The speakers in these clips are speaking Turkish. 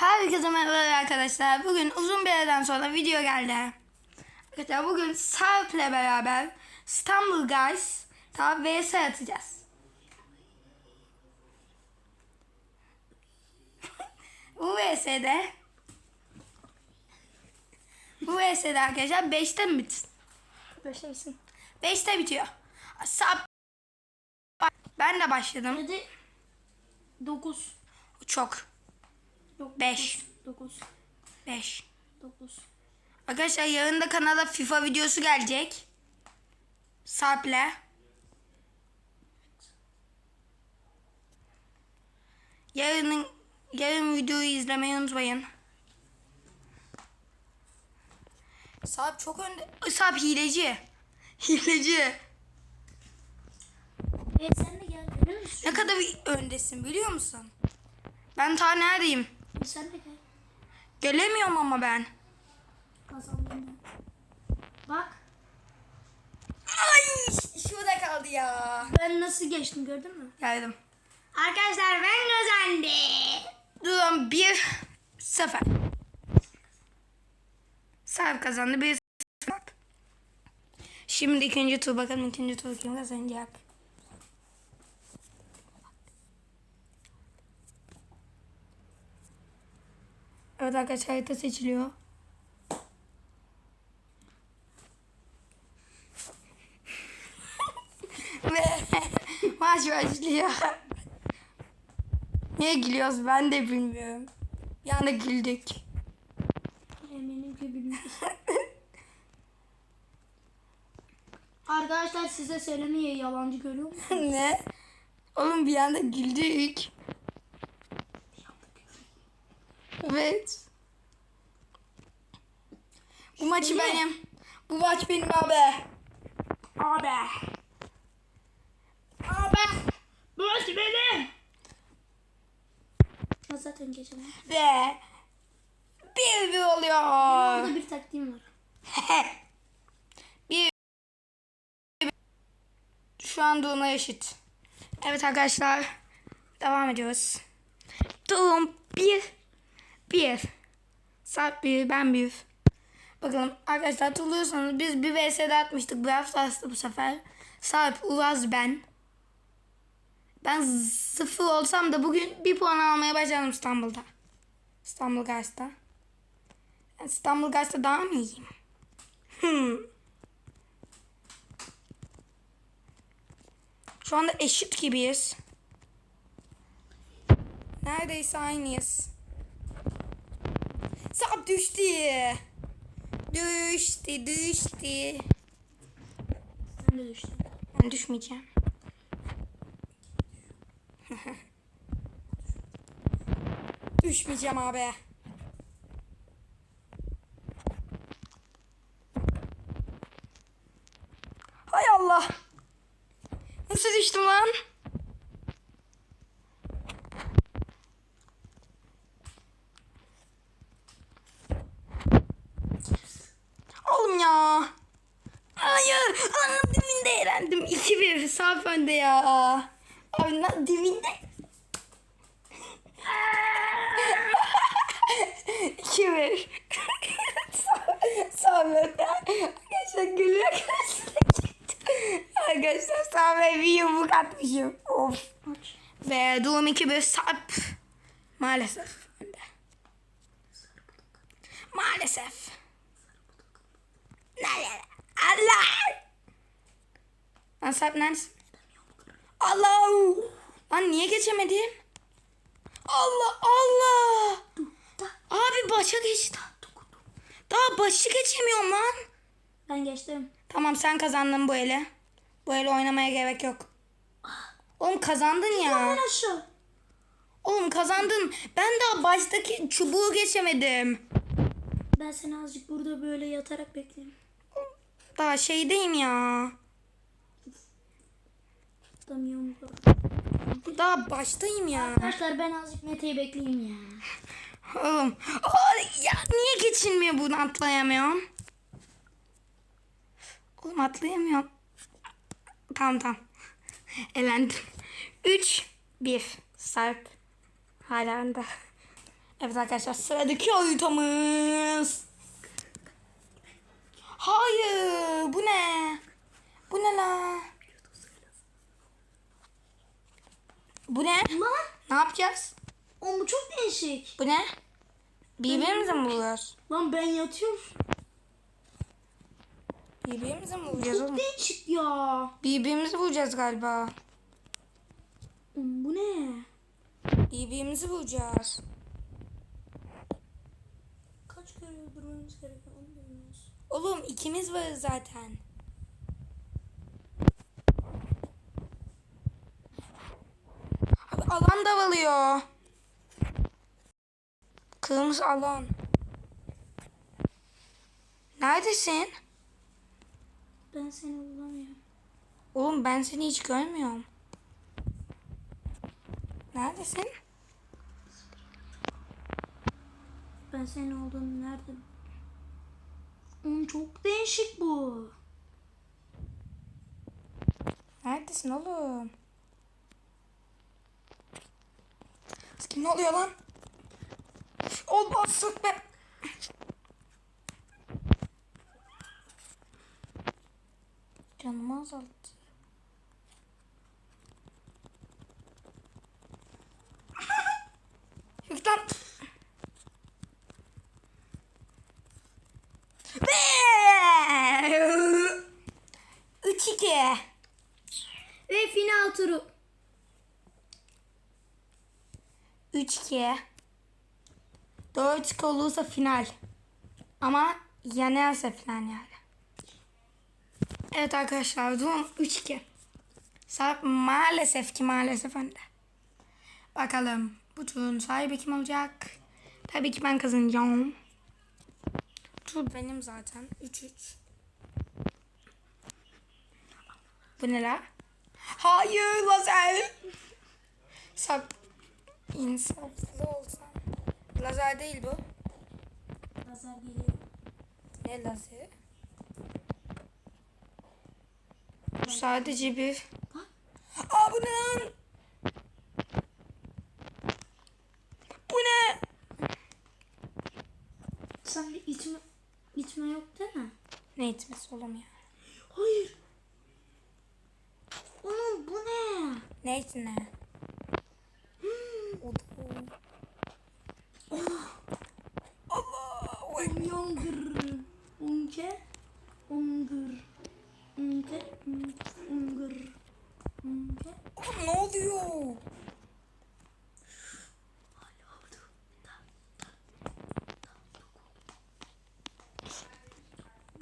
Herkese merhaba arkadaşlar. Bugün uzun bir aradan sonra video geldi. Arkadaşlar bugün Sarp'le beraber İstanbul Guys tam vs atacağız. Bu vs'de bu vs'de arkadaşlar 5'te mi bitsin? 5'te bitsin. 5'te bitiyor. Sarp ben de başladım. 7 9 Çok. Beş. 9 5. 9 Arkadaşlar yarın da kanala FIFA videosu gelecek. Sarp'le. Yarının yarın videoyu izlemeyi unutmayın. Sarp çok önde. Sarp hileci. Hileci. Evet sen de gel? Ne kadar öndesin biliyor musun? Ben ta neredeyim? Sen de gel. Gelemiyorum ama ben. Kazandım. Bak Ay şurada kaldı ya. ben nasıl geçtim gördün mü? Geldim. Arkadaşlar ben kazandım. Durum 1 0. Sarp kazandı 1 0. Şimdi ikinci tur bakalım ikinci tur kim kazanacak. Evet arkadaşlar harita seçiliyor. Ve maç başlıyor. Niye gülüyoruz ben de bilmiyorum. Bir anda güldük. Eminim ki bilmiyorum. Arkadaşlar size söylemeye yalancı görüyor musun? ne? Oğlum bir anda güldük. Evet. Bu maçı benim. Bu maç benim abi. Abi. Abi. Bu maç benim. Ben zaten geçemem. Ve bir bir oluyor. Bir taktiğim var. bir şu an duruma eşit. Evet arkadaşlar devam ediyoruz. Durum bir bir. Sarp bir ben bir. Bakalım arkadaşlar hatırlıyorsanız biz bir VS'de atmıştık. Bu hafta bu sefer. Sarp, Uraz ben. Ben sıfır olsam da bugün bir puan almaya başladım İstanbul'da. İstanbul Guys'ta. Yani İstanbul Guys'ta daha mı iyiyim? Hmm. Şu anda eşit gibiyiz. Neredeyse aynıyız. Sap düştü. Düştü, düştü. Sen de düştün. Ben düşmeyeceğim. Düşmeyeceğim abi. Hay Allah. Nasıl düştüm lan? Oğlum ya. Hayır. Anam dibinde eğlendim. 2-1. Saf önde ya. Abi lan dibinde. 2-1. Saf önde. Arkadaşlar gülüyor. Arkadaşlar Saf'a bir yumruk atmışım. Of. Ve durum 2-1 Sarp. Maalesef önde. Maalesef. Nerede? Allah! Lan Sarp neredesin? Allah! Lan niye geçemedim? Allah Allah! Abi başa geçti. Daha başı geçemiyorum lan. Ben geçtim. Tamam sen kazandın bu eli. Bu eli oynamaya gerek yok. Oğlum kazandın ya. Ben aşağı. Oğlum kazandın. Ben daha baştaki çubuğu geçemedim. Ben seni azıcık burada böyle yatarak bekleyeyim. Daha şeydeyim ya. Tutamıyorum. Daha baştayım ya. Arkadaşlar ben azıcık Mete'yi bekleyeyim ya. Oğlum. Ay, ya niye geçilmiyor bunu atlayamıyorum? Oğlum atlayamıyorum. Tamam tamam. Elendim. 3 1 Sarp. Hala önde. Evet arkadaşlar sıradaki haritamız. Hayır bu ne? Bu ne la? Bu ne? Lan Ne yapacağız? o çok değişik. Bu ne? Birbirimizi mi buluyoruz? Lan ben yatıyorum. Birbirimizi mi bulacağız oğlum? Çok değişik ya. Birbirimizi bulacağız galiba. Oğlum bu ne? Birbirimizi bulacağız. Kaç kere durmamız gerekiyor onu bilmiyoruz. Oğlum ikimiz varız zaten. Abi davalıyor. Kırmızı alan. Neredesin? Ben seni bulamıyorum. Oğlum ben seni hiç görmüyorum. Neredesin? Ben senin olduğunu nerede? Oğlum çok değişik bu. Neredesin oğlum? Kim ne oluyor lan? Sık be. Canımı azalttı. Yüklen. Üç iki. Ve final turu. 3-2. 4 olursa final. Ama yenerse final yani. Evet arkadaşlar durum 3-2. Sarp maalesef ki maalesef önde. Bakalım bu turun sahibi kim olacak? Tabii ki ben kazanacağım. Tur benim zaten. 3-3. Bu ne la? Hayır lazer. Sarp İnsaflı olsan. Lazer değil bu. Lazer geliyor. Ne lazeri? Bu sadece bir... Aa bu ne lan? Bu ne? Sen bir içme, içme yok değil mi? Ne etmesi oğlum ya? Hayır. Oğlum bu ne? Ne etti ne? O da- Allah! Oy. Yongır. Unke. Ungır. Unke. Ungır. Unke. Oğlum ne oluyor?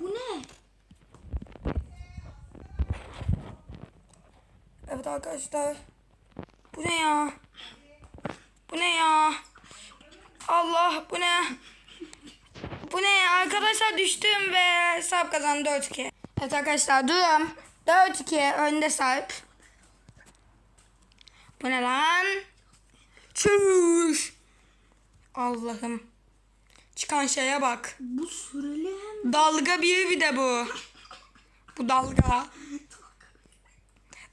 Bu ne? Arkadaşlar. Bu ne ya? Bu ne ya? Allah bu ne? Bu ne ya? Arkadaşlar düştüm ve Sarp kazandı 4-2. Evet arkadaşlar durum 4-2 önde Sarp. Bu ne lan? Çüş. Allah'ım. Çıkan şeye bak. Bu süreli hem. Dalga bir bir de bu. Bu dalga.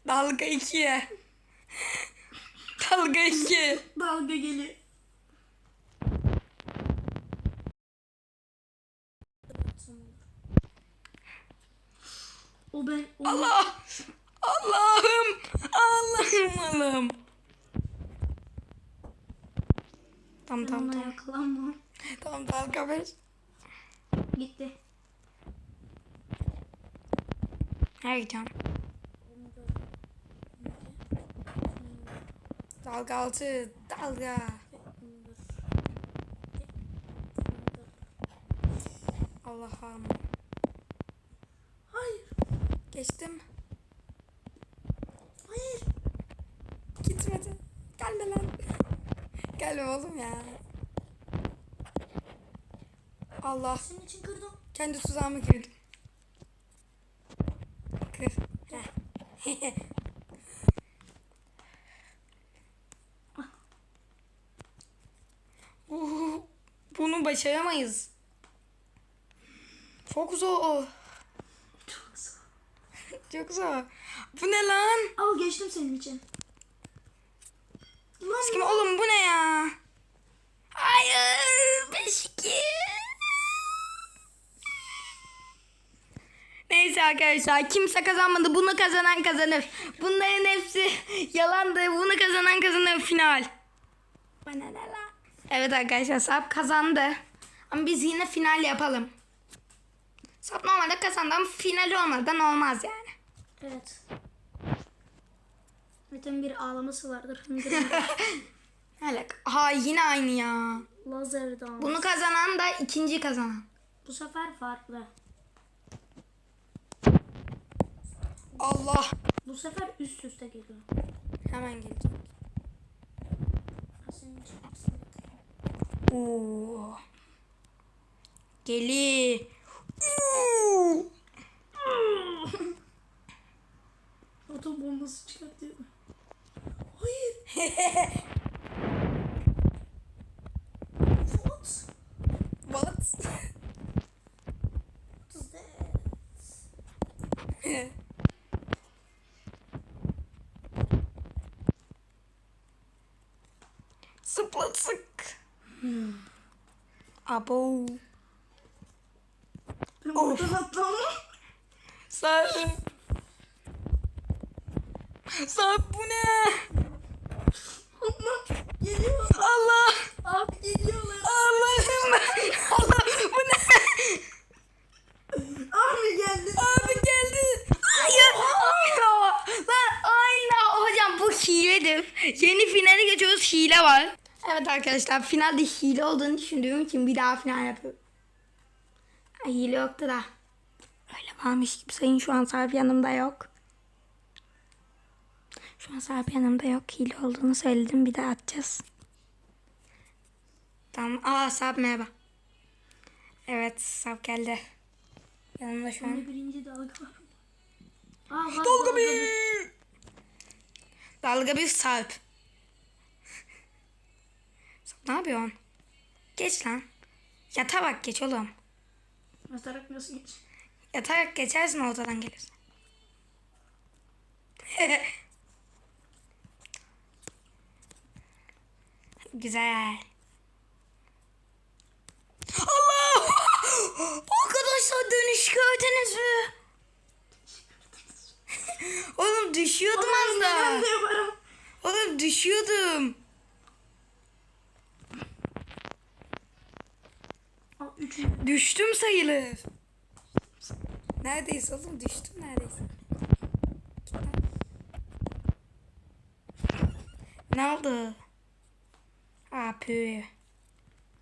Dalga iki. Dalga iki. Dalga geliyor. O ben o Allah. Allah'ım. Allah'ım Allah'ım. Tamam tamam tamam. yakalanma. Tamam dalga beş. Gitti. Nereye gideceğim? Dalga altı. Dalga. Allah'ım. Hayır. Geçtim. Hayır. Gitmedi. Gelme lan. Gelme oğlum ya. Allah. Senin için kırdım. Kendi tuzağıma girdim. Kır. Heh. Bunu başaramayız. Çok zor. Çok zor. Çok zor. Bu ne lan? Al geçtim senin için. Lan Kim oğlum bu ne ya? Hayır. 5-2. Neyse arkadaşlar kimse kazanmadı. Bunu kazanan kazanır. Bunların hepsi yalandı. Bunu kazanan kazanır final. Bana ne lan? Evet arkadaşlar Sap kazandı. Ama biz yine final yapalım. Sap normalde kazandı ama final olmadan olmaz yani. Evet. Zaten bir ağlaması vardır. Öyle. Ha yine aynı ya. Lazer dans. Bunu kazanan da ikinci kazanan. Bu sefer farklı. Allah. Bu sefer üst üste geliyor. Hemen gelecek. Senin için. Oo. Geli. Atom bombası çıkartıyor. Hayır. What? What? What is that? Sıplasık. Abo. Ben atlamam. Sarp. Sarp bu ne? Allah geliyor. Allah. Abi geliyorlar. Allah'ım. Allah bu ne? Abi geldi. Abi geldi. Hayır. Hayır. Lan aynen hocam bu hiledir. Yeni finale geçiyoruz hile var. Evet arkadaşlar finalde hile olduğunu düşündüğüm için bir daha final yapıyorum. Ay, hile yoktu da. Öyle varmış gibi sayın şu an Sarp yanımda yok. Şu an Sarp yanımda yok. Hile olduğunu söyledim bir daha atacağız. Tamam. Aa Sarp merhaba. Evet Sarp geldi. Yanımda şu an. Birinci dalga. Aa, Dalga bir. Dalga bir sarp. Ne yapıyorsun? Geç lan. Yatarak geç oğlum. Yatarak nasıl geç? Yatarak geçersin ortadan gelirsin. Güzel. Allah! Arkadaşlar dönüş gördünüz mü? Oğlum düşüyordum az yaparım. Oğlum düşüyordum. Aa, üçüncü. Düştüm sayılır. Neredeyse oğlum düştüm neredeyse. Ne oldu?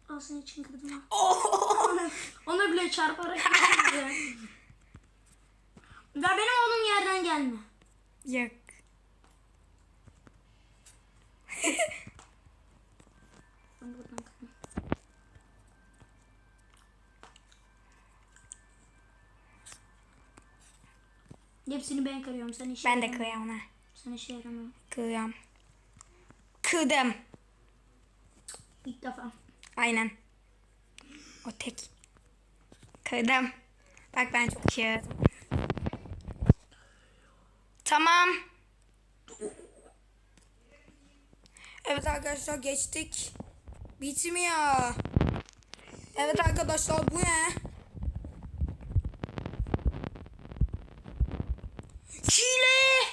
Aa senin için kırdım ha. Oh! Ona, bile çarparak. Ve benim olduğum yerden gelme. Yok. Ben buradan kırdım. Hepsini ben kırıyorum. Sen işe Ben de yaramam. kıyam ha. Sen işe yaramam. Kıyam. Kıdım. İlk defa. Aynen. O tek. Kırdım. Bak ben çok iyi öğrendim. Tamam. Evet arkadaşlar geçtik. Bitmiyor. Evet arkadaşlar bu ne? Hile.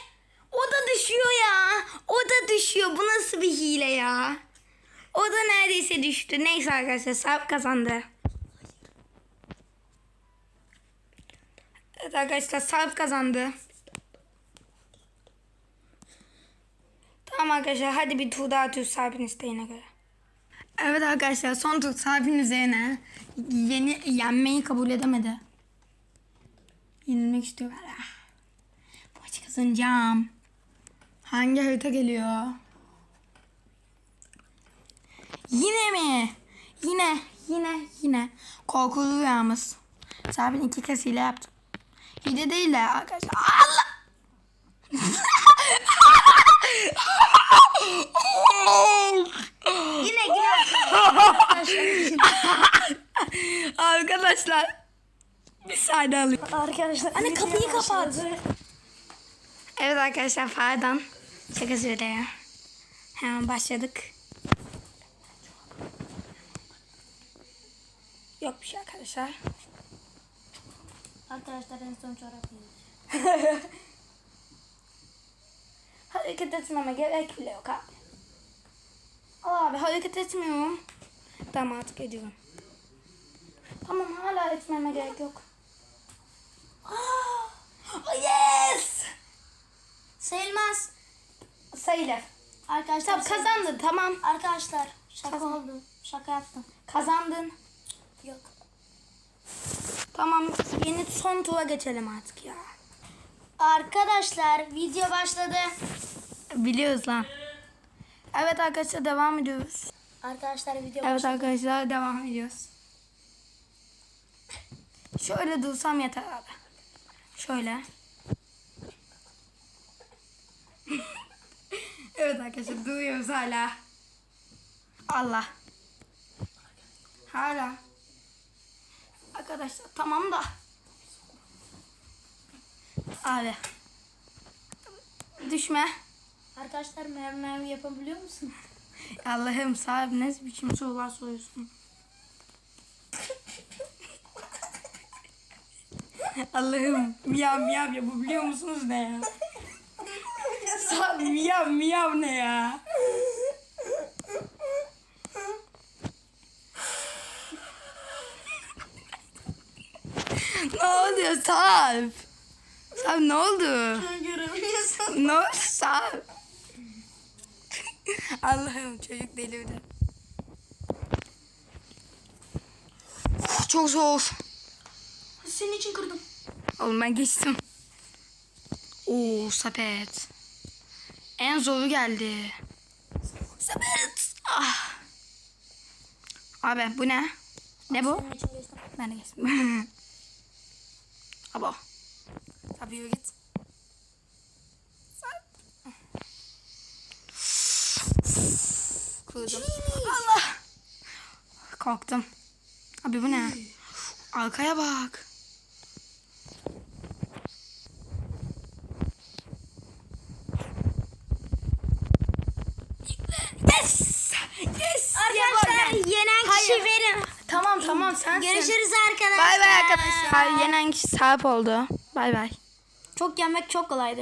O da düşüyor ya. O da düşüyor. Bu nasıl bir hile ya? O da neredeyse düştü. Neyse arkadaşlar Sarp kazandı. Evet arkadaşlar Sarp kazandı. Tamam arkadaşlar hadi bir tur daha atıyoruz Sarp'ın isteğine göre. Evet arkadaşlar son tur Sarp'ın üzerine yeni yenmeyi kabul edemedi. Yenilmek istiyor. Ah, Bu maçı kazanacağım. Hangi harita geliyor? Yine mi? Yine, yine, yine. Korkulu rüyamız. Sabin iki kez hile yaptım. Hile değil de arkadaşlar. Allah! Yine yine. arkadaşlar. Bir saniye alayım. Arkadaşlar. Anne, kapıyı kapat. Evet arkadaşlar Fardan. Şaka söylüyor. Hemen başladık. Yok bir şey arkadaşlar. Arkadaşlar en son çorap giyeceğim. Hareket etmeme gerek bile yok abi. Al abi hareket etmiyorum. Tamam artık ediyorum. Tamam hala etmeme gerek yok. Oh, yes! Sayılmaz. Sayılır. Arkadaşlar Tamam kazandın tamam. Arkadaşlar şaka Kazan- oldu. Şaka yaptım. Kazandın. Yok. Tamam yeni son tura geçelim artık ya. Arkadaşlar video başladı. Biliyoruz lan. Evet arkadaşlar devam ediyoruz. Arkadaşlar video Evet başladı. arkadaşlar devam ediyoruz. Şöyle dursam yeter abi. Şöyle. Evet arkadaşlar duruyoruz hala. Allah. Hala. Arkadaşlar tamam da. Abi. Düşme. Arkadaşlar mermi mermi yapabiliyor musun? Allah'ım sahibi ne biçim sorular soruyorsun. Allah'ım miyav miyav ya bu biliyor musunuz ne ya? Sahibi miyav miyav ne ya? ne oluyor Sarp? Sarp ne oldu? Göremiyorsun. Ne oldu Sarp? Allah'ım çocuk delirdi. Uf, Çok zor. Senin için kırdım. Oğlum ben geçtim. Oo sepet. En zoru geldi. Sepet. Ah. Abi bu ne? Ne bu? Ben de geçtim. Abo. Tabii yürü git. Kırdım. Allah. Korktum. Abi bu ne? Arkaya bak. Yes! Yes! Arkadaşlar yenen kişi Hayır. benim. Tamam sensin. Görüşürüz arkadaşlar. Bay bay arkadaşlar. Yenen kişi sahip oldu. Bay bay. Çok yenmek çok kolaydır.